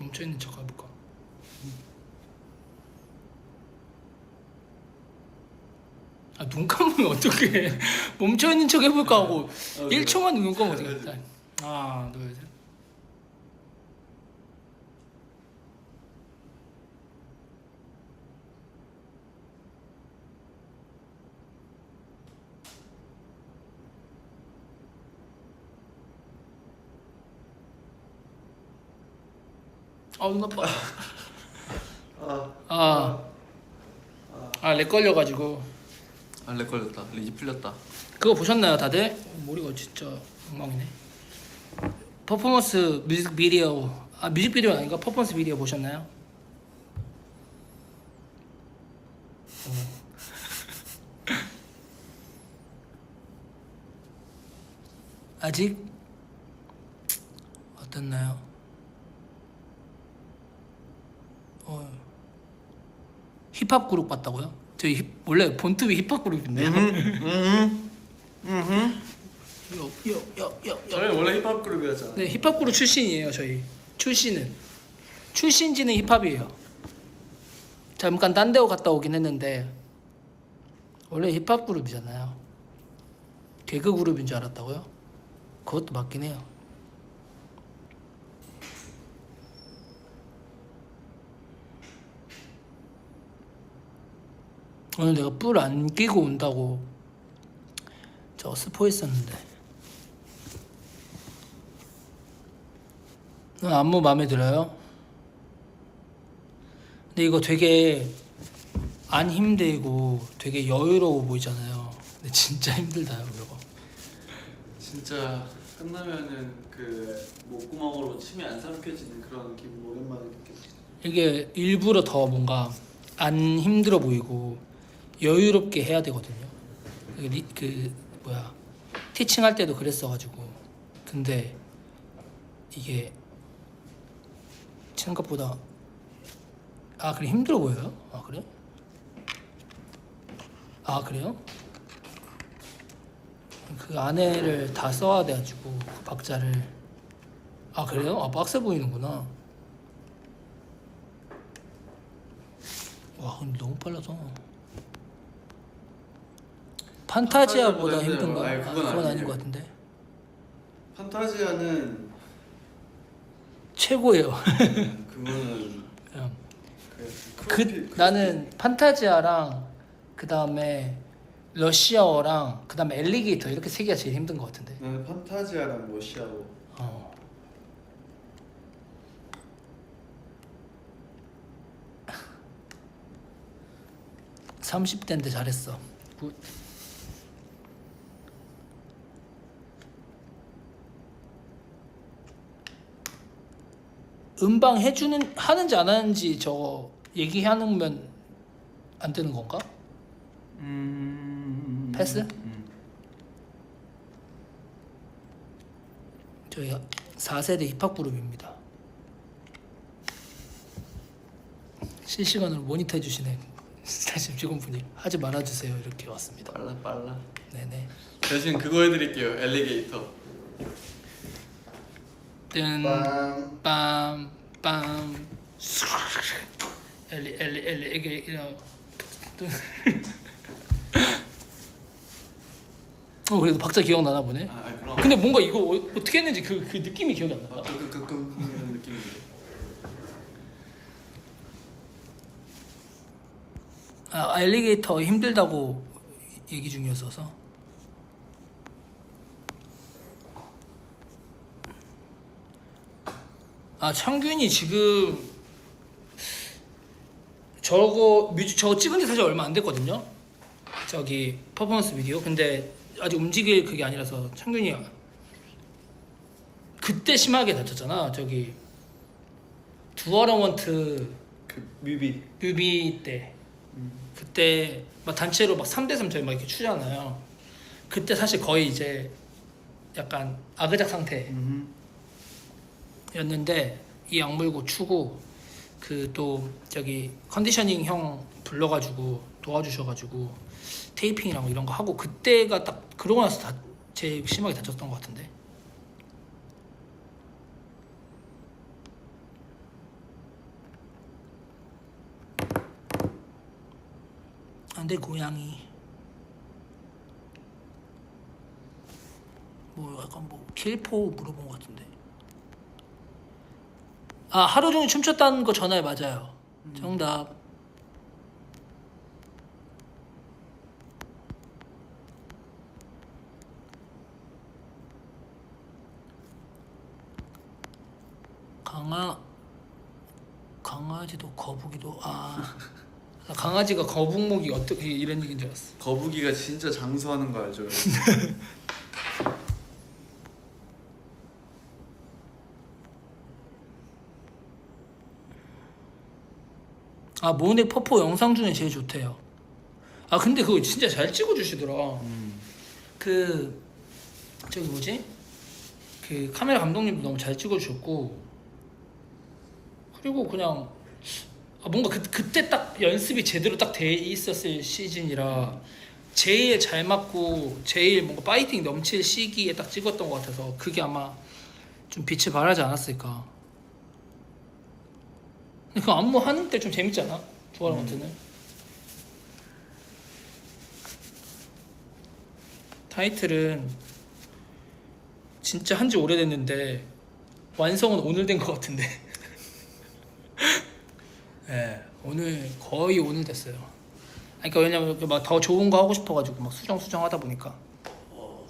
멈춰 있는 척 해볼까? 아, 눈 감으면 어떻게 멈춰 있는 척 해볼까 하고 1초만 눈 감으면 어떻게 일단 하나 둘 셋. 아, 눈 아파. 아, 아, 아, 렉 걸려가지고. 알렉 걸렸다. 리지 풀렸다. 그거 보셨나요, 다들? 머리가 진짜 엉망이네. 퍼포먼스 뮤직비디오, 아 뮤직비디오 아닌가? 퍼포먼스 비디오 보셨나요? 어. 아직 어땠나요? 어, 힙합 그룹 봤다고요? 저희 힙, 원래 본투비 힙합 그룹인데요. 음, 요, 요, 요, 요, 요. 저희 원래 힙합 그룹이었잖아. 네, 힙합 그룹 출신이에요, 저희. 출신은. 출신지는 힙합이에요. 잠깐 딴데 갔다 오긴 했는데 원래 힙합 그룹이잖아요. 개그 그룹인 줄 알았다고요? 그것도 맞긴 해요. 오늘 내가 뿔 안 끼고 온다고 저 스포했었는데 넌 안무 마음에 들어요? 근데 이거 되게 안 힘들고 되게 여유로워 보이잖아요. 근데 진짜 힘들다요, 이거. 진짜 끝나면은 그 목구멍으로 침이 안 삼켜지는 그런 기분 오랜만에 느꼈어. 이게 일부러 더 뭔가 안 힘들어 보이고 여유롭게 해야 되거든요. 그, 리- 그 뭐야 티칭 할 때도 그랬어가지고 근데 이게 생각보다 아 그래 힘들어 보여요? 아 그래? 아 그래요? 그 안에를 다 써야 돼가지고 그 박자를 아 그래요? 아 빡세 보이는구나. 와 근데 너무 빨라서 판타지아보다 판타지아보다는- 힘든가? 아니, 아, 그건 그건 아닌 아니에요. 것 같은데 판타지아는 최고예요 그거는 그냥 그, 그 크로피- 나는 판타지아랑 그 다음에 러시아어랑 그 다음에 엘리게이터 이렇게 세 개가 제일 힘든 것 같은데 나는 판타지아랑 러시아고 어. (30대인데) 잘했어 굿. 음방 해주는 하는지 안 하는지 저거 얘기하면 안 되는 건가? 음... 패스? 음. 저희 4세대 힙합 그룹입니다. 실시간으로 모니터 해주시네. 사실 직원분이 하지 말아주세요 이렇게 왔습니다. 빨라 빨라. 네네. 대신 그거 해드릴게요. 엘리게이터. 뜬 빰, 빰, 엘리 엘리 엘리 이게 이런. 어 그래도 박자 기억나나 보네. 아, 아니, 그럼. 근데 뭔가 이거 어- 어떻게 했는지 그, 그 느낌이 기억이 안 난다. 끄끄끄끄 이런 느낌인데. 아, 엘리게이터 힘들다고 얘기 중이었어서. 아, 창균이 지금 저거 뮤직 저거 찍은 지 사실 얼마 안 됐거든요. 저기 퍼포먼스 비디오. 근데 아직 움직일 그게 아니라서 창균이 그때 심하게 다쳤잖아. 저기 두어러먼트 그 뮤비. 뮤비 때 그때 막 단체로 막 3대 3 저희 막 이렇게 추잖아요. 그때 사실 거의 이제 약간 아그작 상태 였는데 이 악물고 추고 그 또 저기 컨디셔닝 형 불러가지고 도와주셔가지고 테이핑이랑 뭐 이런 거 하고 그때가 딱 그러고 나서 다 제일 심하게 다쳤던 것 같은데. 안돼 고양이. 뭐 약간 뭐 필포 물어본 것 같은데. 아 하루 종일 춤췄다는 거 전화에 맞아요. 정답. 강아 강아지도 거북이도 아. 나 강아지가 거북목이 어떻게 이런 얘기인 줄 알았어. 거북이가 진짜 장수하는 거 알죠? 아 모넥 퍼포 영상 중에 제일 좋대요. 아 근데 그거 진짜 잘 찍어주시더라. 그 저기 뭐지? 그 카메라 감독님도 너무 잘 찍어주셨고 그리고 그냥 아 뭔가 그 그때 딱 연습이 제대로 딱 돼 있었을 시즌이라 제일 잘 맞고 제일 뭔가 파이팅 넘칠 시기에 딱 찍었던 것 같아서 그게 아마 좀 빛을 발하지 않았을까. 그 안무 하는 때 좀 재밌잖아 두아랑한테는 타이틀은 진짜 한 지 오래됐는데 완성은 오늘 된 것 같은데. 예 오늘 거의 오늘 됐어요. 그러니까 왜냐면 막 더 좋은 거 하고 싶어가지고 막 수정 수정 하다 보니까 어,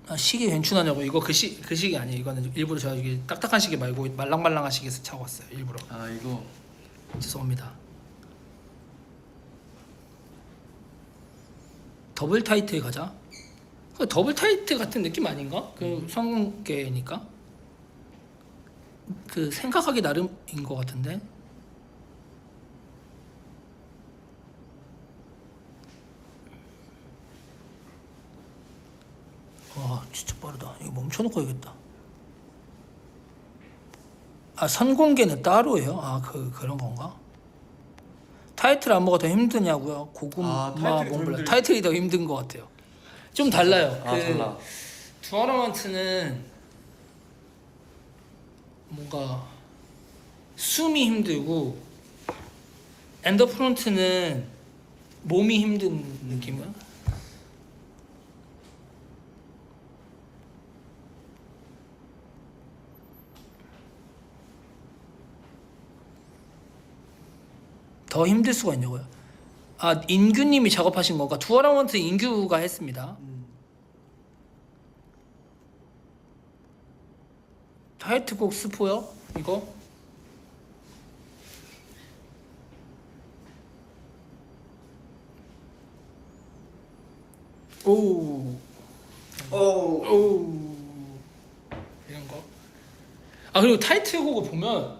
아, 시계 괜찮하냐고 이거 그, 시, 그 시계 아니에요 이거는 일부러 제가 이게 딱딱한 시계 말고 말랑말랑한 시계에서 차고 왔어요 일부러 아 이거 죄송합니다. 더블 타이트에 가자. 그 더블 타이트 같은 느낌 아닌가? 그 성계니까. 그 생각하기 나름인 것 같은데. 와 진짜 빠르다. 이거 멈춰놓고 해야겠다. 아 선공개는 따로예요? 아 그 그런 건가? 타이틀 안무가 더 힘드냐고요? 고구마 아, 타이틀이 더 몽블랑 힘들- 타이틀이 더 힘든 것 같아요. 좀 달라요. 아 그 달라. 두아라먼트는 뭔가 숨이 힘들고 엔더프론트는 몸이 힘든 느낌이야. 더 힘들 수가 있냐고요? 아 인규님이 작업하신 건가? 두어라먼트 인규가 했습니다. 타이틀곡 스포요? 이거? 오, 오. 오, 이런 거. 아 그리고 타이틀곡을 보면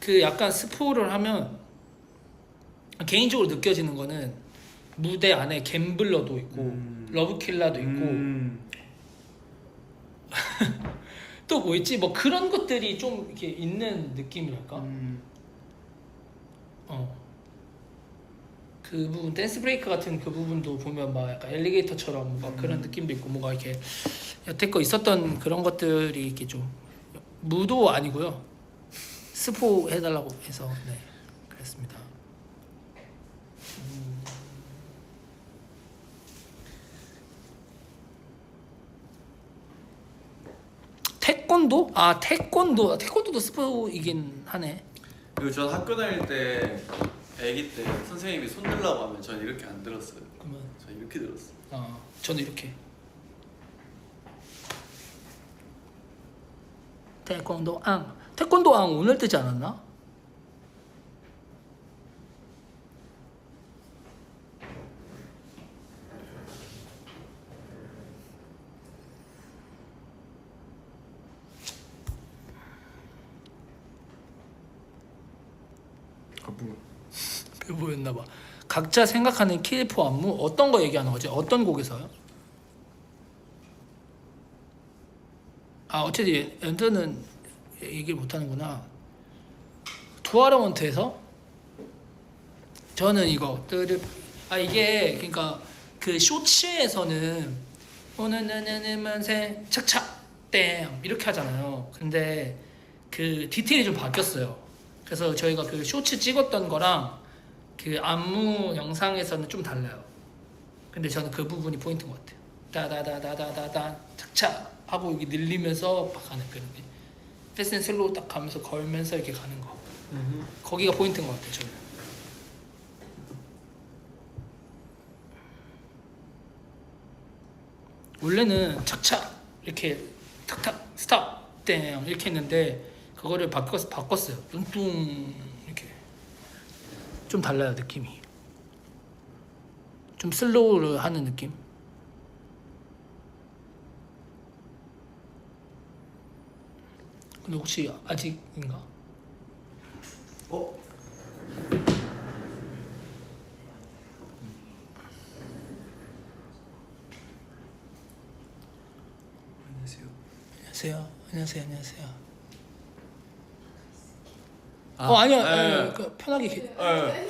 그 약간 스포를 하면 개인적으로 느껴지는 거는 무대 안에 갬블러도 있고 음. 러브킬라도 있고 음. 또 뭐 있지? 뭐 그런 것들이 좀 이렇게 있는 느낌이랄까? 음. 어. 그 부분 댄스 브레이크 같은 그 부분도 보면 막 약간 엘리게이터처럼 막 그런 느낌도 있고 뭔가 이렇게 여태껏 있었던 그런 것들이 이렇게 좀 무도 아니고요. 스포 해달라고 해서 네 그랬습니다. 음. 태권도? 아 태권도 태권도도 스포이긴 하네. 그리고 전 학교 다닐 때 아기 때 선생님이 손 들라고 하면 전 이렇게 안 들었어요. 그러면 전 이렇게 들었어요. 아 저는 이렇게 태권도 앙 태권도 앙 오늘 뜨지 않았나? 아 뭐야? 배보였나 봐. 각자 생각하는 킬포 안무 어떤 거 얘기하는 거지? 어떤 곡에서요? 아 어쨌든 엔터는 얘기를 못 하는구나. 투아라먼트에서 저는 이거 아 이게 그러니까 그 쇼츠에서는 오늘은 만세 착착 땡 이렇게 하잖아요. 근데 그 디테일이 좀 바뀌었어요. 그래서 저희가 그 쇼츠 찍었던 거랑 그 안무 영상에서는 좀 달라요. 근데 저는 그 부분이 포인트인 것 같아요. 다다다다다다다 착착 하고 여기 늘리면서 막 가는 그런 게 패스앤 슬로우 딱 가면서 걸면서 이렇게 가는 거. 거기가 포인트인 것 같아요. 저는. 원래는 착착 이렇게 탁탁 스탑 땡 이렇게 했는데 그거를 바꿨 바꿨어요. 뚱뚱 이렇게 좀 달라요 느낌이. 좀 슬로우를 하는 느낌. 근데 혹시 아직인가? 어? 안녕하세요. 안녕하세요. 안녕하세요. 안녕하세요. 아, 어 아니요. 예, 아니요. 예. 그 편하게 계, 예.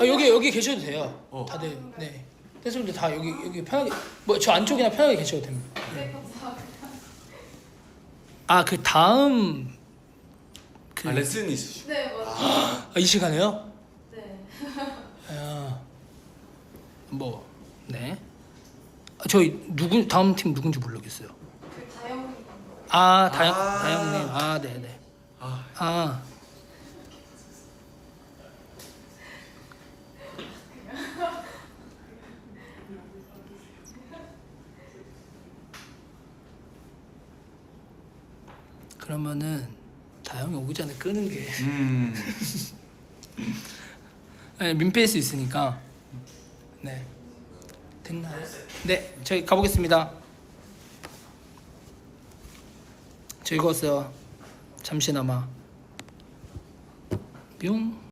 아, 여기 여기 계셔도 돼요. 어. 다들 네. 댄서분들 다 여기 여기 편하게 뭐 저 안쪽이나 편하게 계셔도 됩니다. 네, 감사합니다. 아그 다음 그 아 레슨 있으시죠? 네, 맞아요. 아, 이 시간에요? 네. 아, 뭐, 네. 아, 저희 누구 다음 팀 누군지 모르겠어요. 그 다영님. 아, 다영, 아. 다영님. 아, 네, 네. 아 아, 그러면은 다영이 오기 전에 끄는 게. 음. 네, 민폐일 수 있으니까. 네. 됐나요? 네 저희 가보겠습니다. 즐거웠어요. 잠시나마. 뿅